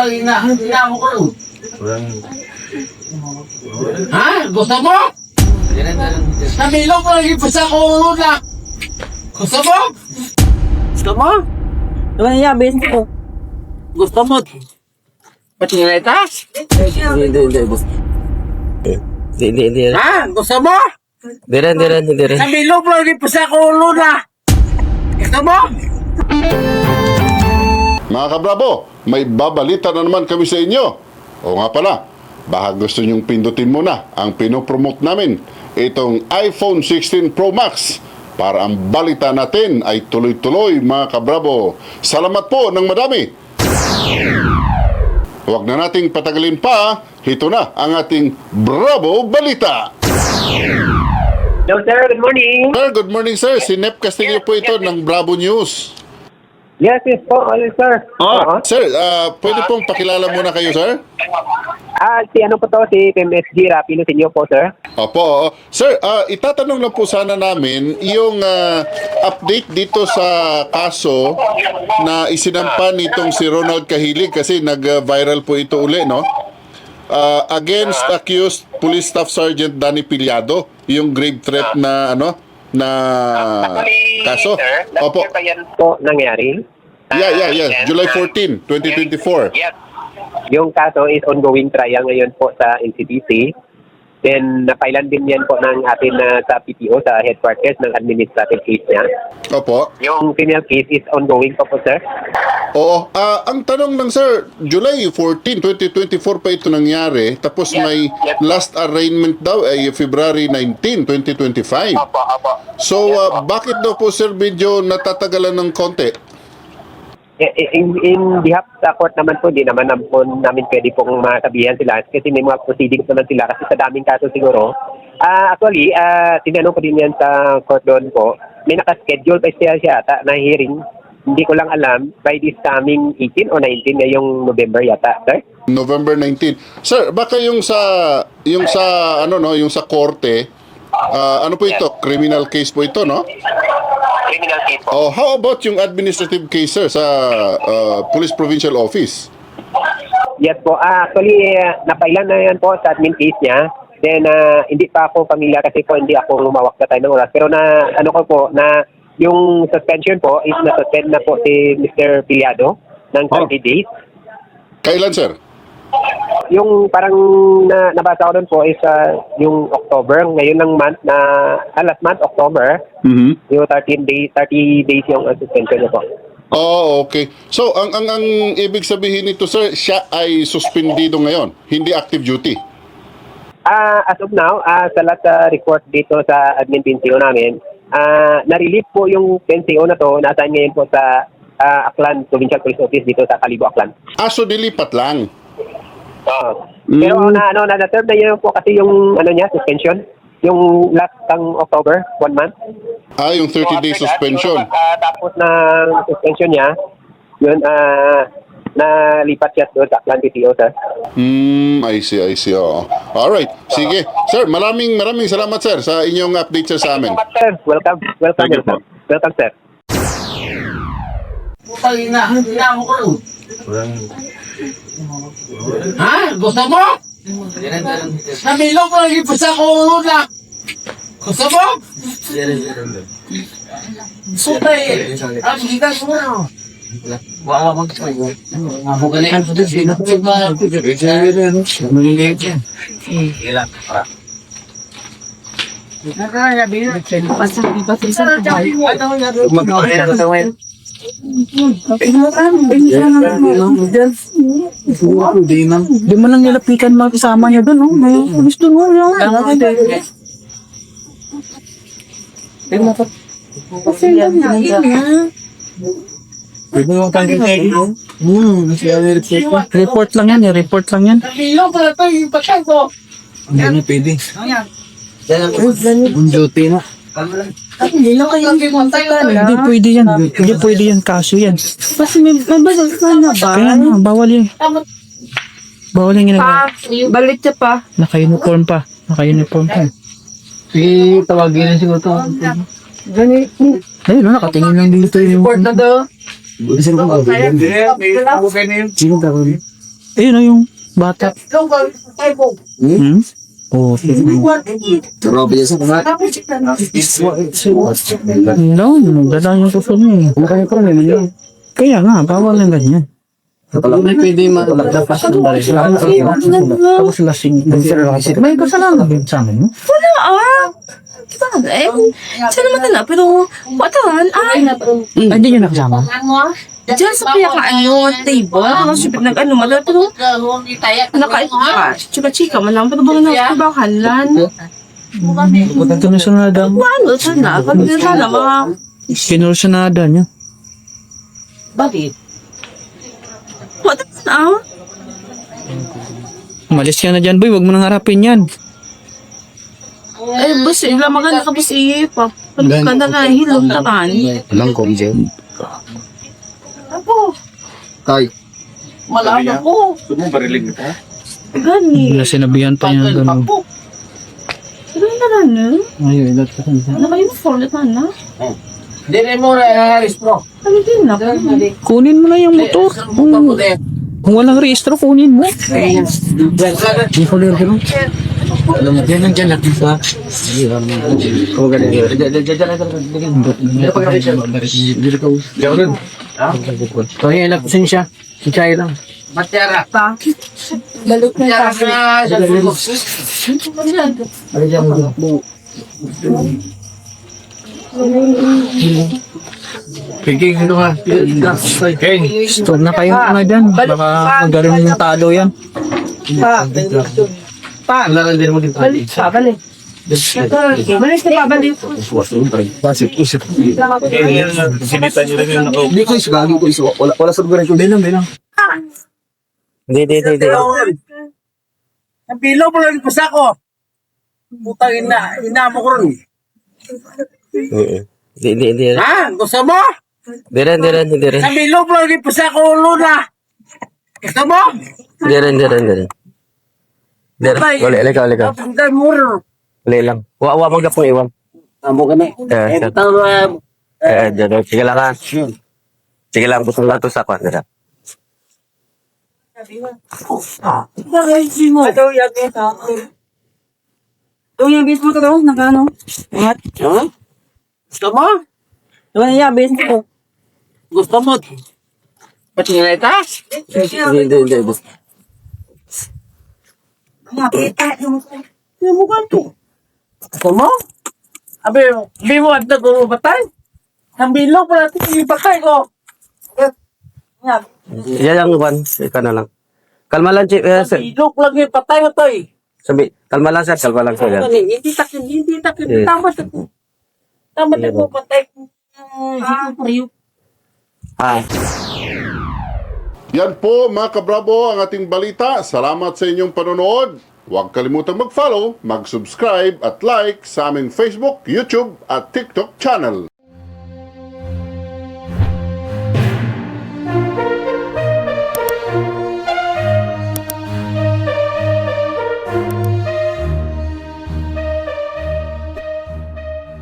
Putang ina, hindi na ako ko. Ha? Gusto mo? Namilo ko lagi pa sa ulo na. Gusto mo? Gusto mo? Ano niya, best ko. Gusto mo? Pati nga ita? Hindi, hindi, hindi. boss. Hindi, hindi, hindi. Ha? Gusto mo? Hindi rin, hindi rin, hindi rin. Namilo ko lagi pa sa ulo na. Gusto mo? Mga kabrabo, may babalita na naman kami sa inyo. O nga pala, baka gusto nyong pindutin muna ang pinopromote namin, itong iPhone 16 Pro Max para ang balita natin ay tuloy-tuloy mga kabrabo. Salamat po ng madami. Huwag na nating patagalin pa, ito na ang ating Bravo Balita. Hello sir, good morning. Sir, good morning sir. Si Nep Castillo po ito ng Bravo News. Yes, yes po, all sir. Oo. Sir, ah, pwede pong pakilala muna kayo sir? Ah, si ano po to, si MSG Rapino sa inyo po, sir. Opo. oo. Sir, ah, itatanong lang po sana namin yung ah, update dito sa kaso na isinampa nitong si Ronald Kahilig kasi nag-viral po ito uli, no? Ah, against accused Police Staff Sergeant Danny Piliado, yung grave threat na ano na kaso. Opo. Po, nangyari. Yeah, yeah, yeah. July 14, 2024. Yes. Yung kaso is ongoing trial ngayon po sa NCTC. Then, napailan din yan po ng atin na sa PPO, sa headquarters ng administrative case niya. Opo. Yung criminal case is ongoing po po, sir. Oo. Ah, ang tanong ng sir, July 14, 2024 pa ito nangyari. Tapos Yes, may yes. last arraignment daw ay February 19, 2025. Opo, opo. So, Yes, ah, bakit daw po sir medyo natatagalan ng konti? Eh, eh, In, in behalf sa court naman po, di naman nam- po namin pwede pong masabihan sila kasi may mga proceedings naman sila kasi sa daming kaso siguro. Ah, actually, ah tinanong ko din yan sa court doon po. May nakaschedule pa siya siya ata na hearing. Hindi ko lang alam by this coming 18 o 19 ngayong November yata, sir. November 19. Sir, baka yung sa yung sa ano no, yung sa korte, ah, ano po ito? Criminal case po ito, no? Criminal case po. Oh, how about yung administrative case sir sa ah, Police Provincial Office? Yes po. Ah, actually, eh, napailan na yan po sa admin case niya. Then, ah, hindi pa ako pamilya kasi po hindi ako lumawak na tayo ng oras. Pero na, ano ko po, na yung suspension po is na-suspend na po si Mr. Piliado ng 30 days. Kailan sir? Yung parang na, nabasa ko doon po is ah, yung October, ngayon ng month na, ah, last month, October, Mhm. yung 13 days, 30 days yung ah, suspension niya po. Oh, okay. So, ang ang ang ibig sabihin nito, sir, siya ay suspendido ngayon, hindi active duty. Ah, as of now, ah, sa lahat sa report dito sa admin PNCO namin, ah, na-relieve po yung PNCO na to, nasaan ngayon po sa ah, Aklan Provincial Police Office dito sa Calibo, Aklan. Ah, so dilipat lang. Oo. Pero na ano na na-serve na yun po kasi yung ano niya suspension yung last ng October, one month. Ah, yung 30 day So, after that, suspension. siguro, ah, Tapos na suspension niya, yun ah nalipat siya doon sa Aklan PTO, sir. Hmm, I see, I see. Oo. Alright. Sige. Sir, maraming maraming salamat, sir, sa inyong update, sir, sa amin. Sir, welcome, welcome, Thank you welcome. Sir. Putang ina, hindi na ako ko. Ha? Gusto mo? Namilo ko lagi pa sa ulo na. Gusto mo? Sutay. Ang higas mo na. Wala mag-try. Ako ganyan. Ano dito? Sino ko ba? Maliliit yan. Ilan? Para. Di mo lang nilapitan mga kasama niya doon, oh. May pulis doon, oh. Yung, Kasi lang Report lang yan, eh. Report lang yan. Namilo pala ito yung ko. Hindi na pwede. Ang duty na. Hindi kayo kimuntay ko. Hindi pwede yan. Hindi pwede yan. Kaso yan. Kasi may, may basal ka na ba? Kaya na, bawal yan. Bawal yung ginagawa. Pa, balit siya pa. Naka-uniform pa. Naka-uniform pa. Si tawagin na siguro to. Ganit. Ayun, no, nakatingin lang dito yung... Report na daw. Sino ka ba? Hindi, may ako kayo Sino ka ba? Ayun na yung bata. Hmm? Oh, Grabe yan sa mga. no, ganda yung suso niya. eh. Kaya nga, bawal lang ganyan. Hindi pwede malagdapas ng dali. Tapos lasing. May kasalanan din sa amin? Wala ah. Diba? Eh, saan naman na? Pero, bataan, ay. Ay, hindi nyo nakasama. Diyan sa kaya ka ano, table, ano, siyempre nag-ano, madal, pero, nakain ka, chika-chika, man lang, pero baka na, diba, kanlan? Ito na sunada mo. Ano, sana, pag sana, mga, Kinursunada niya. bakit? Wala na, Umalis ka na dyan, boy. Huwag mo nang harapin yan. eh, bus, ila maganda ka bus, pa, pag ka na na, hilong na kan. Walang komje. Apo, Tay. malala ko, Barilig ka? gani. Wala sinabihan pa niya ganun. Pero na na, no? Ayun, ilat ka Ano ba yung forlet na na? Hindi mo na restro. Ano din na? Kunin mo na yung motor. Kung, kung walang rehistro, kunin mo. Hindi ko lero ganun. Alam mo, yan nandiyan natin sa... Kung ganun yun. Kaya nagpasin siya. Si Chai lang. Matera. Balot na Matera ka sa lubog. Piging ano ha? Hey. Stop na kayo na dyan. Baka magaling yung talo yan. Paano din mo dito? Balik pa, balik. Balik ka pa, balik. Basip, usip. Hindi ko isu, gagi ko isu. Wala, wala sa lugar ko. Bilang, bilang. Hindi, hindi, hindi. Ang pilaw mo lang pa sa ako. Putang ina, ina mo ko rin. Hindi, hindi, hindi. Ha? Gusto mo? Hindi rin, hindi rin, hindi rin. Ang pilaw mo lang pa sa ako, Luna. Gusto mo? Hindi rin, hindi rin, hindi rin. Rin. Wala, alika, alika. Hindi mo rin. Wala lang. Wa, wa, mag pong iwan. Amo ka na. Eh, Eh, tao na. eh, dyan. Sige lang ha. Sige lang, gusto lang ito sa kwan. Dira. Bakit mo? Ito yung sa Ito yung bit mo to, nagano? What? Ha? Gusto mo? Ito yung bit mo. Gusto mo? Pati na ita? Hindi, hindi, hindi. Gusto- Yung mukha to. Gusto mo? Abi, abi mo at naguro batay? Ang bilaw pa natin yung batay ko. Yan. Lang, Juan. Ikaw na lang. Kalma lang, Chief. Eh, sir. Bilog lang yung patay mo to eh. Sabi, kalma lang, sir. Kalma lang, sir. Ano, Hindi takin, hindi takin. Eh. Tama sa Tama na ko patay. Ah, pareho. Ah. Yan po mga kabrabo ang ating balita. Salamat sa inyong panonood. Huwag kalimutang mag-follow, mag-subscribe at like sa aming Facebook, YouTube at TikTok channel.